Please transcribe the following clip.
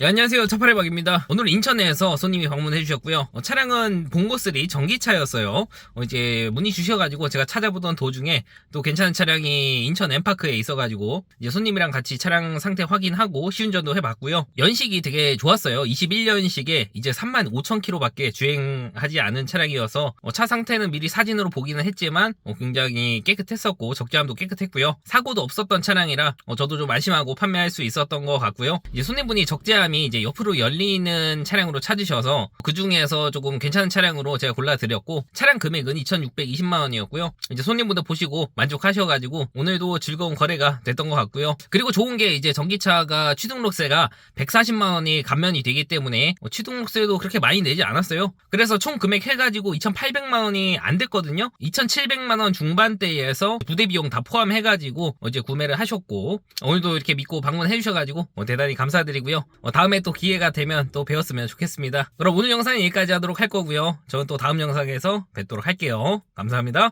네, 안녕하세요. 차파레박입니다. 오늘 인천에서 손님이 방문해 주셨고요. 어, 차량은 봉고3 전기차였어요. 어, 이제 문의 주셔가지고 제가 찾아보던 도중에 또 괜찮은 차량이 인천 엠파크에 있어가지고 이제 손님이랑 같이 차량 상태 확인하고 시운전도 해봤고요. 연식이 되게 좋았어요. 21년식에 이제 3만 5천 킬로밖에 주행하지 않은 차량이어서 어, 차 상태는 미리 사진으로 보기는 했지만 어, 굉장히 깨끗했었고 적재함도 깨끗했고요. 사고도 없었던 차량이라 어, 저도 좀 안심하고 판매할 수 있었던 것 같고요. 이제 손님분이 적재함 이 이제 옆으로 열리는 차량으로 찾으셔서 그 중에서 조금 괜찮은 차량으로 제가 골라드렸고 차량 금액은 2,620만 원이었고요. 이제 손님분들 보시고 만족하셔가지고 오늘도 즐거운 거래가 됐던 것 같고요. 그리고 좋은 게 이제 전기차가 취등록세가 140만 원이 감면이 되기 때문에 어, 취등록세도 그렇게 많이 내지 않았어요. 그래서 총 금액 해가지고 2,800만 원이 안 됐거든요. 2,700만 원 중반대에서 부대 비용 다 포함해가지고 어제 구매를 하셨고 오늘도 이렇게 믿고 방문해 주셔가지고 어, 대단히 감사드리고요. 어, 다음에 또 기회가 되면 또 배웠으면 좋겠습니다. 그럼 오늘 영상은 여기까지 하도록 할 거고요. 저는 또 다음 영상에서 뵙도록 할게요. 감사합니다.